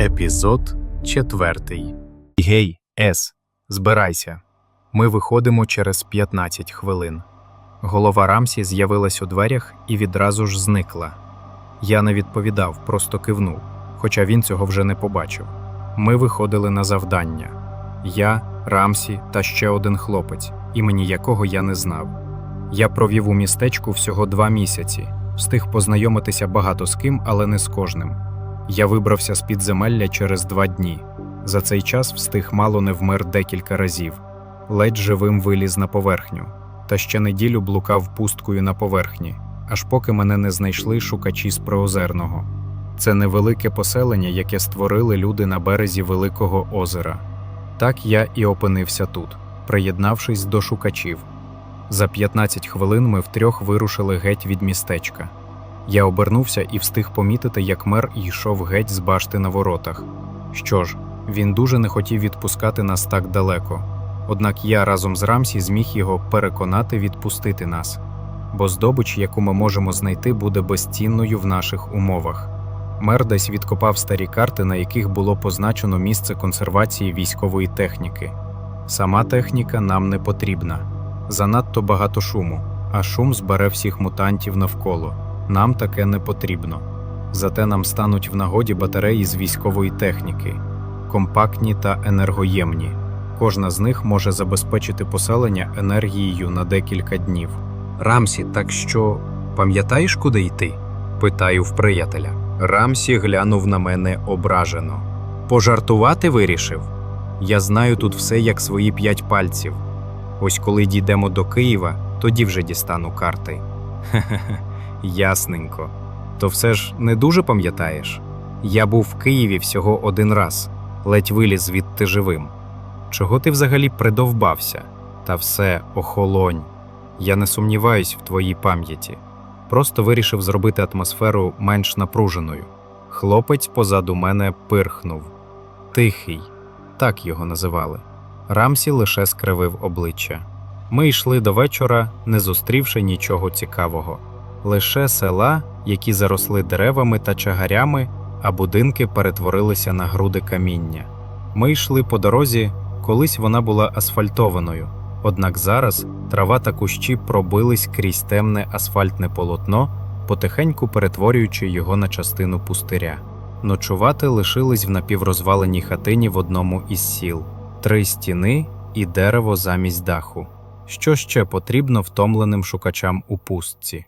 Епізод четвертий. Гей, Ес, збирайся. Ми виходимо через 15 хвилин. Голова Рамсі з'явилась у дверях і відразу ж зникла. Я не відповідав, просто кивнув, хоча він цього вже не побачив. Ми виходили на завдання. Я, Рамсі та ще один хлопець, імені якого я не знав. Я провів у містечку всього два місяці, встиг познайомитися багато з ким, але не з кожним. Я вибрався з підземелля через два дні. За цей час встиг мало не вмер декілька разів, ледь живим виліз на поверхню, та ще неділю блукав пусткою на поверхні, аж поки мене не знайшли шукачі з Приозерного. Це невелике поселення, яке створили люди на березі Великого озера. Так я і опинився тут, приєднавшись до шукачів. За 15 хвилин ми втрьох вирушили геть від містечка. Я обернувся і встиг помітити, як мер йшов геть з башти на воротах. Що ж, він дуже не хотів відпускати нас так далеко. Однак я разом з Рамсі зміг його переконати відпустити нас, бо здобич, яку ми можемо знайти, буде безцінною в наших умовах. Мер десь відкопав старі карти, на яких було позначено місце консервації військової техніки. Сама техніка нам не потрібна. Занадто багато шуму, а шум збере всіх мутантів навколо. Нам таке не потрібно. Зате нам стануть в нагоді батареї з військової техніки, компактні та енергоємні. Кожна з них може забезпечити поселення енергією на декілька днів. Рамсі, так що пам'ятаєш, куди йти? питаю в приятеля. Рамсі глянув на мене ображено. Пожартувати вирішив. Я знаю тут все як свої п'ять пальців. Ось коли дійдемо до Києва, тоді вже дістану карти. Хе-хе, ясненько. То все ж не дуже пам'ятаєш? Я був в Києві всього один раз, ледь виліз звідти живим. Чого ти взагалі придовбався? Та все, охолонь. Я не сумніваюсь в твоїй пам'яті. Просто вирішив зробити атмосферу менш напруженою. Хлопець позаду мене пирхнув. Тихий, так його називали. Рамсі лише скривив обличчя. Ми йшли до вечора, не зустрівши нічого цікавого. Лише села, які заросли деревами та чагарями, а будинки перетворилися на груди каміння. Ми йшли по дорозі, колись вона була асфальтованою, однак зараз трава та кущі пробились крізь темне асфальтне полотно, потихеньку перетворюючи його на частину пустиря. Ночувати лишились в напіврозваленій хатині в одному із сіл, три стіни і дерево замість даху. Що ще потрібно втомленим шукачам у пустці?